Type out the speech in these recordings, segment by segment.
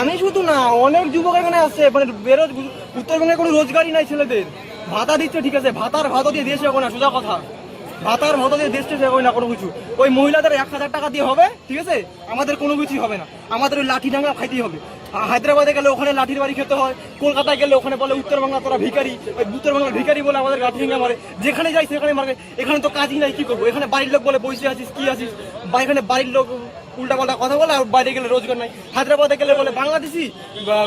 আমি শুধু না, অনেক যুবক এখানে আসছে মানে বেরোজ উত্তরবঙ্গে কোনো রোজগারই নাই ছেলেদের। ভাতা দিচ্ছে, ঠিক আছে, ভাতার ভাতা দিয়ে দিয়েছে এখন, সোজা কথা। ভাতার ভাতা দিয়ে দেশটা যাবে না কোনো কিছু। ওই মহিলাদের এক হাজার টাকা দিয়ে হবে, ঠিক আছে? আমাদের কোনো কিছুই হবে না। আমাদের ওই লাঠি ডাঙ্গা খাইতেই হবে। হায়দ্রাবাদে গেলে ওখানে লাঠির বাড়ি খেতে হয়, কলকাতায় গেলে ওখানে বলে উত্তরবঙ্গা তোরা ভিখারি, ওই উত্তরবঙ্গের ভিখারি বলে আমাদের লাঠি ডাঙ্গা মারে। যেখানে যাই সেখানে মারে এখানে তো কাজই নাই, কি করব? এখানে বাড়ির লোক বলে বসে আছিস, কি আছিস? বা এখানে বাড়ির লোক উল্টা পাল্টা কথা বলে আর বাইরে গেলে রোজগার নাই। হায়দ্রাবাদে গেলে বলে বাংলাদেশি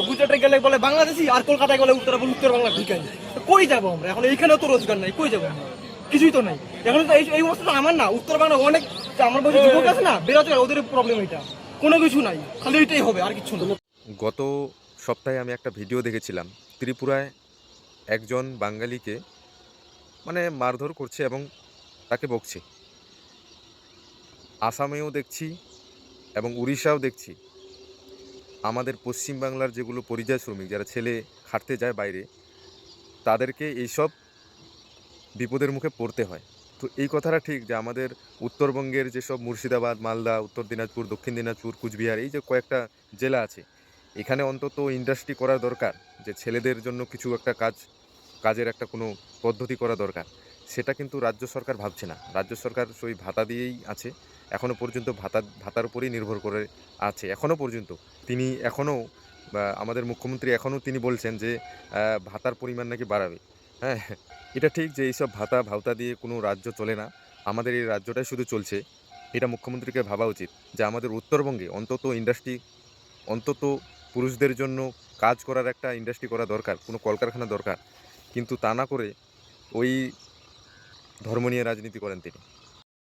গুজরাটে গেলে বলে বাংলাদেশি, আর কলকাতায় গেলে উত্তর উত্তর বাংলা ভিখারি। তো কই যাব আমরা? এখন এইখানেও তো রোজগার নাই, কই যাব আমরা? কিছুই তো নাই। এখন তো এই এই অবস্থাটা আমার না। উত্তর বাংলা অনেক আমার বলছি যুবক আছে না বেরোতে ওদের প্রবলেম এটা। কোনো কিছু নাই। খালি এটাই হবে আর কিছু না। গত সপ্তাহে আমি একটা ভিডিও দেখেছিলাম। ত্রিপুরায় একজন বাঙালিকে মানে মারধর করছে এবং তাকে বকছে। আসামেও দেখছি এবং উড়িষ্যাও দেখছি। আমাদের পশ্চিমবাংলার যেগুলো পরিযায়ী শ্রমিক যারা ছেলে খাটতে যায় বাইরে তাদেরকে এইসব বিপদের মুখে পড়তে হয়। তো এই কথাটা ঠিক যে আমাদের উত্তরবঙ্গের যেসব মুর্শিদাবাদ, মালদা, উত্তর দিনাজপুর, দক্ষিণ দিনাজপুর, কুচবিহার এই যে কয়েকটা জেলা আছে, এখানে অন্তত ইন্ডাস্ট্রি করা দরকার যে ছেলেদের জন্য কিছু একটা কাজ, কাজের একটা কোনো পদ্ধতি করা দরকার। সেটা কিন্তু রাজ্য সরকার ভাবছে না। রাজ্য সরকার সেই ভাতা দিয়েই আছে এখনও পর্যন্ত ভাতা, ভাতার উপরেই নির্ভর করে আছে। এখনও পর্যন্ত তিনি এখনও আমাদের মুখ্যমন্ত্রী এখনও তিনি বলছেন যে ভাতার পরিমাণ নাকি বাড়াবে। হ্যাঁ এটা ঠিক যে এইসব ভাতা ভাওতা দিয়ে কোনো রাজ্য চলে না। আমাদের এই রাজ্যটাই শুধু চলছে। এটা মুখ্যমন্ত্রীকে ভাবা উচিত যে আমাদের উত্তরবঙ্গে অন্তত ইন্ডাস্ট্রি অন্তত পুরুষদের জন্য কাজ করার একটা ইন্ডাস্ট্রি করা দরকার, কোনো কলকারখানা দরকার। কিন্তু তা না করে ওই ধর্ম নিয়ে রাজনীতি করেন তিনি।